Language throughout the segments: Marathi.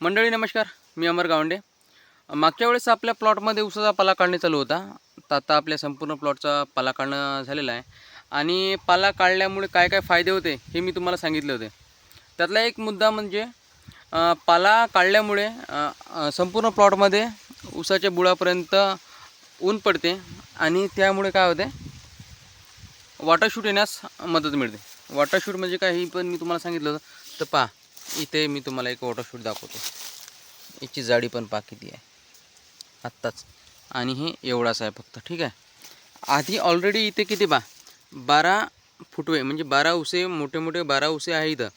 मंडळी नमस्कार. मी अमर गावंडे. मागच्या वेळेस आपल्या प्लॉटमध्ये उसाचा पाला काढणे चालू होता. तर आता आपल्या संपूर्ण प्लॉटचा पाला काढणं झालेला आहे. आणि पाला काढल्यामुळे काय काय फायदे होते हे मी तुम्हाला सांगितले होते. त्यातला एक मुद्दा म्हणजे पाला काढल्यामुळे संपूर्ण प्लॉटमध्ये उसाच्या बुळापर्यंत ऊन पडते आणि त्यामुळे काय होते? वॉटरशूट येण्यास मदत मिळते. वॉटरशूट म्हणजे काय ही पण मी तुम्हाला सांगितलं होतं. तर पहा इथे मी तुम्हाला एक वॉटरशूट दाखवतो. याची जाडी पण पहा किती आहे. आत्ताच. आणि हे एवढाच आहे फक्त ठीक आहे? आधी ऑलरेडी इथे किती बा? बारा फुटवे म्हणजे बारा उसे मोठे मोठे बारा उसे आहे इथं.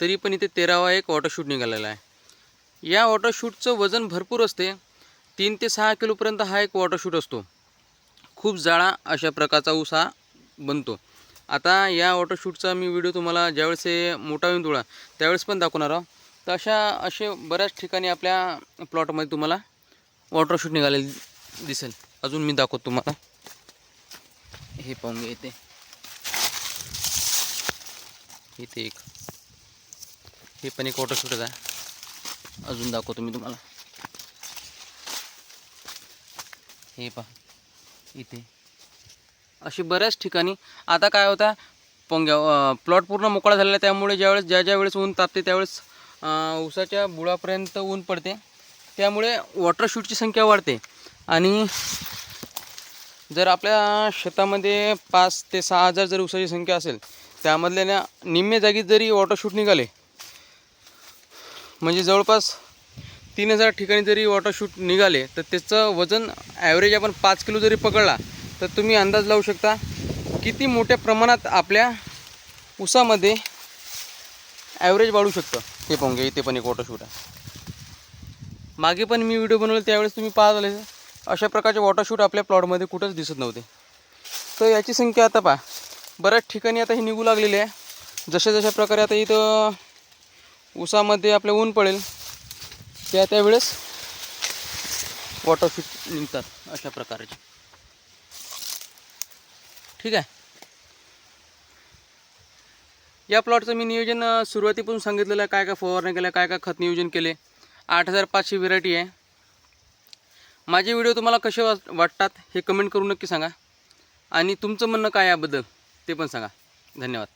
तरी पण इथे तेरावा एक वॉटरशूट निघालेला आहे. या वॉटरशूटचं वजन भरपूर असते. तीन ते सहा किलोपर्यंत हा एक वॉटरशूट असतो. खूप जाळा अशा प्रकारचा ऊस हा बनतो. आता या वॉटरशूटचा मी व्हिडिओ तुम्हाला ज्यावेळेस हे मोठा होईल तुळा त्यावेळेस पण दाखवणार आहोत. तर अशा असे बऱ्याच ठिकाणी आपल्या प्लॉटमध्ये तुम्हाला वॉटरशूट निघाले दिसेल. अजून मी दाखवतो तुम्हाला. हे पाहून घ्या इथे. इथे एक. हे पण एक वॉटरशूटच आहे. अजून दाखवतो मी तुम्हाला. हे पहा. इथे. अशी बऱ्याच ठिकाणी. आता काय होतं पंग्या प्लॉट पूर्ण मोकळा झालेला आहे. त्यामुळे ज्यावेळेस ज्या ज्या वेळेस ऊन तापते त्यावेळेस ऊसाच्या बुळापर्यंत ऊन पडते. त्यामुळे वॉटरशूटची संख्या वाढते. आणि जर आपल्या शेतामध्ये पाच ते सहा हजार जर ऊसाची संख्या असेल त्यामधल्या निम्म्या निम्मे जागी जरी वॉटरशूट निघाले म्हणजे जवळपास तीन हजार ठिकाणी जरी वॉटरशूट निघाले तर त्याचं वजन ॲव्हरेज आपण पाच किलो जरी पकडला तर तुम्ही अंदाज लावू शकता किती मोठ्या प्रमाणात आपल्या उसामध्ये ॲव्हरेज वाढू शकतं? हे पाहून घ्या इथे पण एक वॉटरशूट आहे. मागे पण मी व्हिडिओ बनवले त्यावेळेस तुम्ही पाहत आले अशा प्रकारचे वॉटरशूट आपल्या प्लॉटमध्ये कुठंच दिसत नव्हते. तर याची संख्या आता पहा. बऱ्याच ठिकाणी आता ही निघू लागलेली आहे. जशा जशा प्रकारे आता इथं उसामध्ये आपलं ऊन पडेल त्या त्यावेळेस वॉटरशूट निघतात अशा प्रकारचे. ठीक आहे. या प्लॉटचं मी नियोजन सुरुवातीपासून सांगितलेलं आहे काय काय फवारणी केल्या काय काय खत नियोजन केले. आठ हजार पाचशे व्हेरायटी आहे. माझे व्हिडिओ तुम्हाला कसे वाटतात हे कमेंट करून नक्की सांगा. आणि तुमचं म्हणणं काय याबद्दल ते पण सांगा. धन्यवाद.